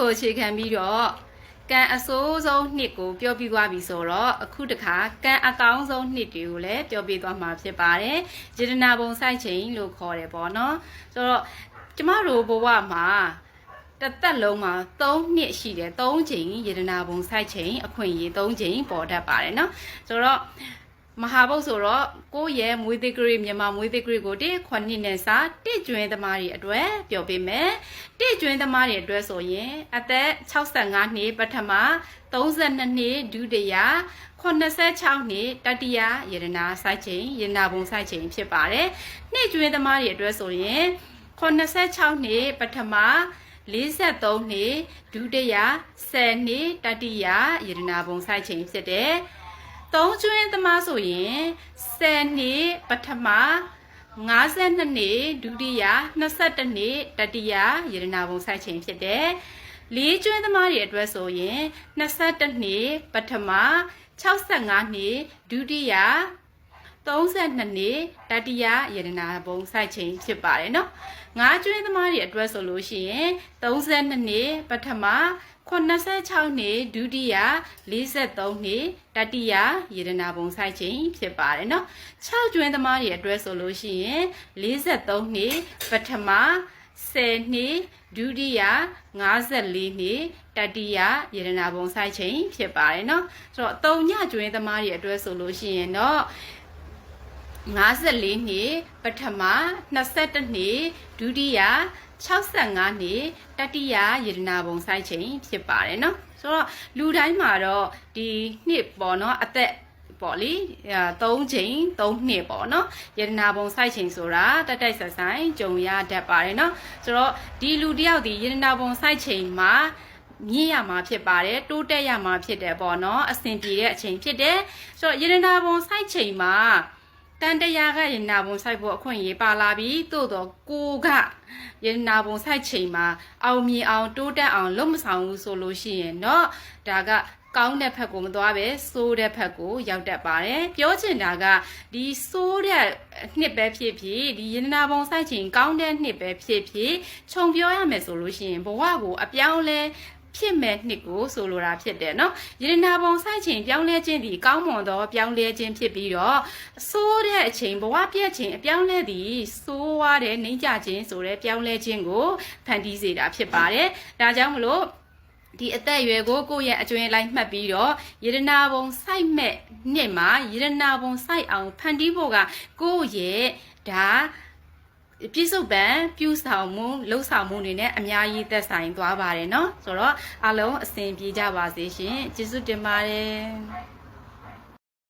ကိုအခြေခံပြီးတော့ကံအဆိုးဆုံးနှစ်ကိုပြောပြသွားပြီဆိုတော့အခုတခါကံအကောင်းဆုံးနှစ်တွေကိုလည်းပြောပြသွားမှာဖြစ်ပါတယ်။ယတနာပုံစိုက်ချိန်လို့ခေါ်တယ်ပေါ့နော်။ဆိုတော့ကျမတို့ဘဝမှာတစ်သက်လုံးမှာ3နှစ်ရှိတယ်3ချိန်ယတနာပုံစိုက်ချိန်အခွင့်အရေး3ချိန်ပေါ်တတ်ပါတယ်နော်။ဆိုတော့ မဟာဘုတ်ဆိုတော့ကိုယ့်ရဲ့မွေးသစ်ကလေးမြန်မာမွေးသစ်ကလေးကိုတစ်ခွနှစ်နဲ့စာတစ်ကျွင်းသမားတွေအတွက်ပြောပေးမယ်တစ်ကျွင်းသမားတွေအတွက်ဆိုရင်အသက်65နှစ်ပထမ32နှစ်ဒုတိယ86နှစ်တတိယယရနာစိုက်ချိန်ယရနာဘုံစိုက်ချိန်ဖြစ်ပါတယ်နှစ်ကျွင်းသမားတွေအတွက်ဆိုရင်86နှစ်ပထမ43နှစ်ဒုတိယ10နှစ်တတိယယရနာဘုံစိုက်ချိန်ဖြစ်တယ် သုံးကျွင်းသမားဆိုရင်10နှစ်ပထမ52နှစ်ဒုတိယ22နှစ်တတိယယရနာဘုံစိုက်ချိန်ဖြစ်တယ်လေးကျွင်းသမားတွေအတွက်ဆိုရင်22နှစ်ပထမ65နှစ်ဒုတိယ 32နှစ်တတိယယရနာဘုံစိုက်ချိန်ဖြစ်ပါတယ်เนาะငါးကျွင်းသမားတွေအတွက်ဆိုလို့ရှိရင်32နှစ်ပထမ86နှစ်ဒုတိယ43နှစ်တတိယယရနာဘုံစိုက်ချိန်ဖြစ်ပါတယ်เนาะ6ကျွင်းသမားတွေအတွက်ဆိုလို့ရှိရင်43နှစ်ပထမ10နှစ်ဒုတိယ54နှစ်တတိယယရနာဘုံစိုက်ချိန်ဖြစ်ပါတယ်เนาะဆိုတော့တုံညကျွင်းသမားတွေအတွက်ဆိုလို့ရှိရင်တော့ 54နှစ်ပထမ22နှစ်ဒုတိယ65နှစ်တတိယယတနာပုံဆိုင်ချိန်ဖြစ်ပါတယ်နော်ဆိုတော့လူတိုင်းမှာတော့ဒီနှစ်ပေါ့နော်အသက်ပေါ့လေအဲ3ချိန်3နှစ်ပေါ့နော်ယတနာပုံစိုက်ချိန်ဆိုတာတက်တိုက်ဆက်ဆိုင်ကြုံရတတ်ပါတယ်နော်ဆိုတော့ဒီလူတယောက်ဒီယတနာပုံစိုက်ချိန်မှာမြင့်ရမှာဖြစ်ပါတယ်တိုးတက်ရမှာဖြစ်တယ်ပေါ့နော်အဆင်ပြေတဲ့အချိန်ဖြစ်တယ်ဆိုတော့ယတနာပုံစိုက်ချိန်မှာ တန်တရားကရင်နာပုံဆိုင်ဖို့အခွင့်အရေးပါလာပြီးသို့တော့ကိုကရင်နာပုံဆိုင်ချိန်မှာအောင်မြင်အောင်တိုးတက်အောင်လုပ်မဆောင်ဘူးဆိုလို့ရှိရင်တော့ဒါကကောင်းတဲ့ဖက်ကိုမသွားပဲဆိုးတဲ့ဖက်ကိုရောက်တတ်ပါတယ်ပြောချင်တာကဒီဆိုးတဲ့နှစ်ပဲဖြစ်ဖြစ်ဒီရင်နာပုံဆိုင်ချိန်ကောင်းတဲ့နှစ်ပဲဖြစ်ဖြစ်ခြုံပြောရမယ်ဆိုလို့ရှိရင်ဘဝကိုအပြောင်းလဲ ဖြစ်မဲ့နှစ်ကိုဆိုလိုတာဖြစ်တယ်နော်ယရနာပုံဆိုင်ချိန်ပြောင်းလဲခြင်းဒီကောင်းမွန်သောပြောင်းလဲခြင်းဖြစ်ပြီးတော့ဆိုးတဲ့အချိန်ဘဝပြည့်ချိန်အပြောင်းလဲသည်ဆိုးွားတဲ့နှိမ့်ကြခြင်းဆိုတဲ့ပြောင်းလဲခြင်းကိုဖန်တီးစေတာဖြစ်ပါတယ်ဒါကြောင့်မလို့ဒီအသက်အရွယ်ကိုကိုယ့်ရဲ့အကျွင်းလိုက်မှတ်ပြီးတော့ယရနာဘုံစိုက်မဲ့နှစ်မှာယရနာဘုံစိုက်အောင်ဖန်တီးဖို့ကကိုယ့်ရဲ့ဒါ ပြည့်စုံပံပြူဆောင်မှုလှုပ်ဆောင်မှုတွေနဲ့အများကြီးသက်ဆိုင်သွားပါတယ်เนาะဆိုတော့အားလုံးအဆင်ပြေကြပါစေရှင်ကျေးဇူးတင်ပါတယ်